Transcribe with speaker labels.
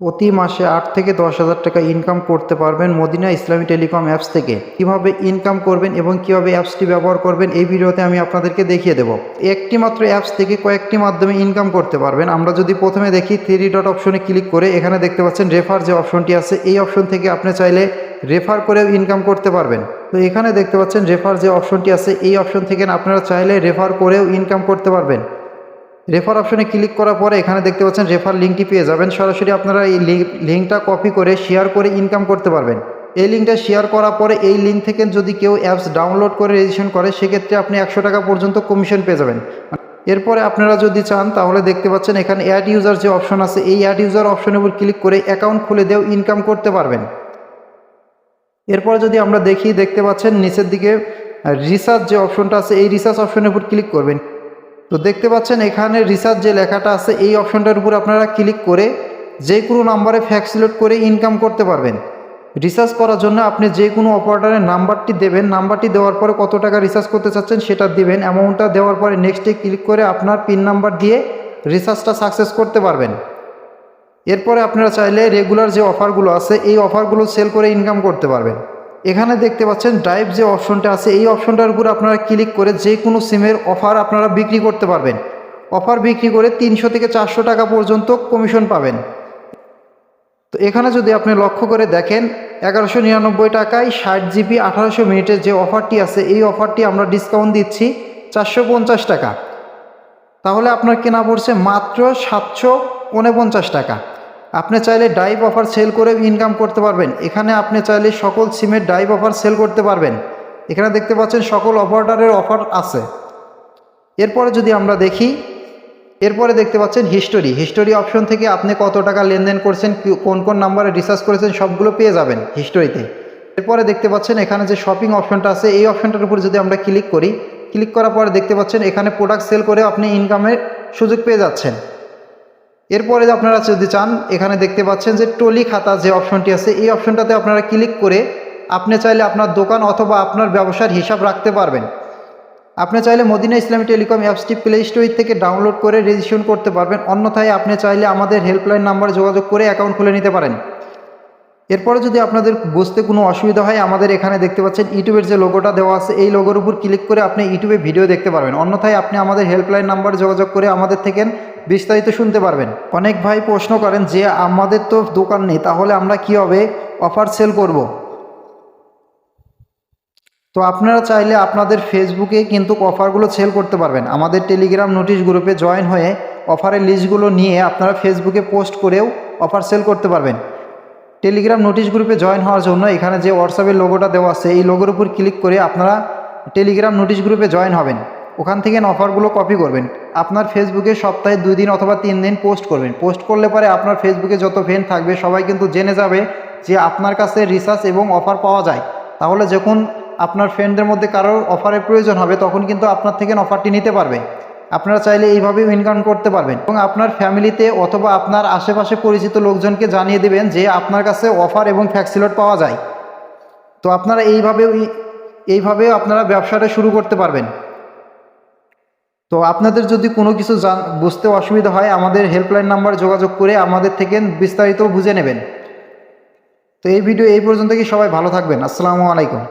Speaker 1: প্রতি মাসে আট থেকে দশ হাজার টাকা ইনকাম করতে পারবেন মদিনা ইসলামী টেলিকম অ্যাপস থেকে। কীভাবে ইনকাম করবেন এবং কীভাবে অ্যাপসটি ব্যবহার করবেন এই ভিডিওতে আমি আপনাদেরকে দেখিয়ে দেবো। একটি মাত্র অ্যাপস থেকে কয়েকটি মাধ্যমে ইনকাম করতে পারবেন। আমরা যদি প্রথমে দেখি থ্রি ডট অপশনে ক্লিক করে এখানে দেখতে পাচ্ছেন রেফার যে অপশনটি আছে, এই অপশন থেকে আপনি চাইলে রেফার করেও ইনকাম করতে পারবেন। তো এখানে দেখতে পাচ্ছেন রেফার যে অপশনটি আছে, এই অপশন থেকে আপনারা চাইলে রেফার করেও ইনকাম করতে পারবেন। রেফার অপশনে ক্লিক করার পরে এখানে দেখতে পাচ্ছেন রেফার লিঙ্কটি পেয়ে যাবেন। সরাসরি আপনারা এই লিঙ্কটা কপি করে শেয়ার করে ইনকাম করতে পারবেন। এই লিঙ্কটা শেয়ার করার পরে এই লিঙ্ক থেকে যদি কেউ অ্যাপস ডাউনলোড করে রেজিস্ট্রেশন করে, সেক্ষেত্রে আপনি একশো টাকা পর্যন্ত কমিশন পেয়ে যাবেন। এরপরে আপনারা যদি চান, তাহলে দেখতে পাচ্ছেন এখানে অ্যাড ইউজার যে অপশন আছে, এই অ্যাড ইউজার অপশনের উপর ক্লিক করে অ্যাকাউন্ট খুলে দিয়েও ইনকাম করতে পারবেন। এরপর যদি আমরা দেখি, দেখতে পাচ্ছেন নিচের দিকে রিসার্চ যে অপশনটা আছে, এই রিসার্চ অপশনের উপর ক্লিক করবেন। তো দেখতে পাচ্ছেন এখানে রিসার্চ যে লেখাটা আছে, এই অপশনটার উপর আপনারা ক্লিক করে যে কোনো নাম্বারে ফ্যাক্সিলেট করে ইনকাম করতে পারবেন। রিসার্চ করার জন্য আপনি যে কোনো অপারেটারের নাম্বারটি দেবেন, নাম্বারটি দেওয়ার পরে কত টাকা রিসার্চ করতে চাচ্ছেন সেটা দেবেন। অ্যামাউন্টটা দেওয়ার পরে নেক্সটে ক্লিক করে আপনার পিন নাম্বার দিয়ে রিসার্চটা সাকসেস করতে পারবেন। এরপরে আপনারা চাইলে রেগুলার যে অফারগুলো আছে, এই অফারগুলো সেল করে ইনকাম করতে পারবেন। এখানে দেখতে পাচ্ছেন ড্রাইভ যে অপশনটা আছে, এই অপশনটার উপর আপনারা ক্লিক করে যে কোনো সিমের অফার আপনারা বিক্রি করতে পারবেন। অফার বিক্রি করে তিনশো থেকে চারশো টাকা পর্যন্ত কমিশন পাবেন। তো এখানে যদি আপনি লক্ষ্য করে দেখেন, এগারোশো নিরানব্বই টাকায় ষাট জিবি আঠারোশো মিনিটের যে অফারটি আছে, এই অফারটি আমরা ডিসকাউন্ট দিচ্ছি চারশো পঞ্চাশ টাকা। তাহলে আপনার কেনা পড়ছে মাত্র সাতশো উনপঞ্চাশ টাকা। আপনি চাইলে ডাইভ অফার সেল করে ইনকাম করতে পারবেন। এখানে আপনি চাইলে সকল সিমের ডাইভ অফার সেল করতে পারবেন। এখানে দেখতে পাচ্ছেন সকল অপারেটারের অফার আছে। এরপরে যদি আমরা দেখি, এরপরে দেখতে পাচ্ছেন হিস্টোরি হিস্টোরি অপশন থেকে আপনি কত টাকা লেনদেন করছেন কোন কোন নাম্বারে রিসার্চ করেছেন, সবগুলো পেয়ে যাবেন হিস্টোরিতে এরপরে দেখতে পাচ্ছেন এখানে যে শপিং অপশনটা আছে, এই অপশনটার উপর যদি আমরা ক্লিক করি ক্লিক করার পরে দেখতে পাচ্ছেন এখানে প্রোডাক্ট সেল করে আপনি ইনকামের সুযোগ পেয়ে যাচ্ছেন। এরপরে আপনারা যদি চান, এখানে দেখতে পাচ্ছেন যে টলি খাতা যে অপশনটি আছে, এই অপশনটাতে আপনারা ক্লিক করে আপনি চাইলে আপনার দোকান অথবা আপনার ব্যবসার হিসাব রাখতে পারবেন। আপনি চাইলে মদিনা ইসলামী টেলিকম অ্যাপসটি প্লে স্টোর থেকে ডাউনলোড করে রেজিস্ট্রেশন করতে পারবেন। অন্যথায় আপনি চাইলে আমাদের হেল্পলাইন নাম্বারে যোগাযোগ করে অ্যাকাউন্ট খুলে নিতে পারেন। এরপরে যদি আপনাদের বুঝতে কোনো অসুবিধা হয়, আমাদের এখানে দেখতে পাচ্ছেন ইউটিউবের যে লোগোটা দেওয়া আছে, এই লোগোর উপর ক্লিক করে আপনি ইউটিউবে ভিডিও দেখতে পারবেন। অন্যথায় আপনি আমাদের হেল্পলাইন নাম্বার যোগাযোগ করে আমাদের থেকে বিস্তারিত শুনতে পারবেন। অনেক ভাই প্রশ্ন করেন যে, আমাদের তো দোকান নেই, তাহলে আমরা কীভাবে অফার সেল করব। তো আপনারা চাইলে আপনাদের ফেসবুকে কিন্তু অফারগুলো সেল করতে পারবেন। আমাদের টেলিগ্রাম নোটিশ গ্রুপে জয়েন হয়ে অফারের লিস্টগুলো নিয়ে আপনারা ফেসবুকে পোস্ট করেও অফার সেল করতে পারবেন। টেলিগ্রাম নোটিশ গ্রুপে জয়েন হওয়ার জন্য এখানে যে হোয়াটসঅ্যাপের লোগোটা দেওয়া আছে, এই লোগোর উপর ক্লিক করে আপনারা টেলিগ্রাম নোটিশ গ্রুপে জয়েন হবেন। ওখান থেকে অফারগুলো কপি করবেন। আপনার ফেসবুকে সপ্তাহে দুই দিন অথবা তিন দিন পোস্ট করবেন। পোস্ট করলে পরে আপনার ফেসবুকে যত ফ্রেন্ড থাকবে, সবাই কিন্তু জেনে যাবে যে আপনার কাছে রিসার্চ এবং অফার পাওয়া যায়। তাহলে যখন আপনার ফ্রেন্ডদের মধ্যে কারোর অফারের প্রয়োজন হবে, তখন কিন্তু আপনার থেকে অফারটি নিতে পারবে। আপনারা চাইলে এইভাবেও ইনকাম করতে পারবেন। এবং আপনার ফ্যামিলিতে অথবা আপনার আশেপাশে পরিচিত লোকজনকে জানিয়ে দেবেন যে আপনার কাছে অফার এবং ফ্যাক্সিলট পাওয়া যায়। তো আপনারা এইভাবেও এইভাবেও আপনারা ব্যবসাটা শুরু করতে পারবেন। তো আপনাদের যদি কোনো কিছু জান, বুঝতে অসুবিধা হয়, আমাদের হেল্পলাইন নাম্বার যোগাযোগ করে আমাদের থেকে বিস্তারিত বুঝে নেবেন। তো এই ভিডিও এই পর্যন্ত কি সবাই ভালো থাকবেন। আসসালামু আলাইকুম।